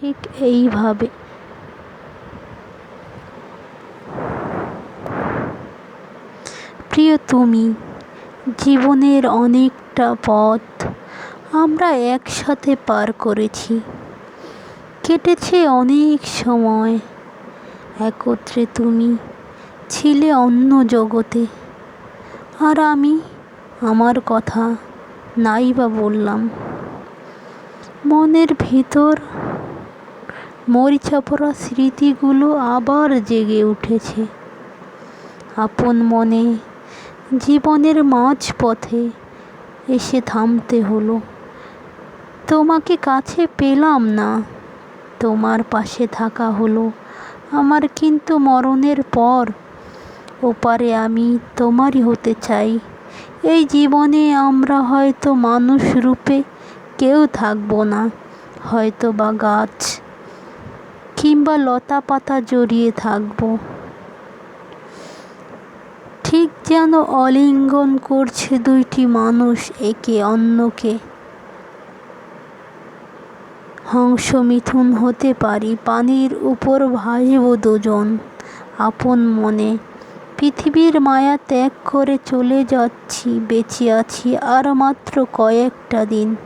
ঠিক এইভাবে। প্রিয় তুমি, জীবনের অনেকটা পথ আমরা একসাথে পার করেছি। কেটেছে অনেক সময়, একত্রে তুমি ছিলে অন্য জগতে। আর আমি আমার কথা নাই বা বললাম। মনের ভিতর মরিচা পড়া স্মৃতিগুলো আবার জেগে উঠেছে। আপন মনে জীবনের মাঝপথে এসে থামতে হলো। তোমাকে কাছে পেলাম না, তোমার পাশে থাকা হলো। আমার কিন্তু মরণের পর ওপারে আমি তোমারই হতে চাই। এই জীবনে আমরা হয়তো মানুষ রূপে কেউ থাকব না। হয়তো বা গাছ কিংবা লতা পাতা জড়িয়ে থাকব। ঠিক যেন অলিঙ্গন করছে দুইটি মানুষ একে অন্যকে। হংস মিথুন হতে পারি, পানির উপর ভাসব দুজন আপন মনে। পৃথিবীর মায়া ত্যাগ করে চলে যাচ্ছি, বেঁচে আছি আর মাত্র কয়েকটা দিন।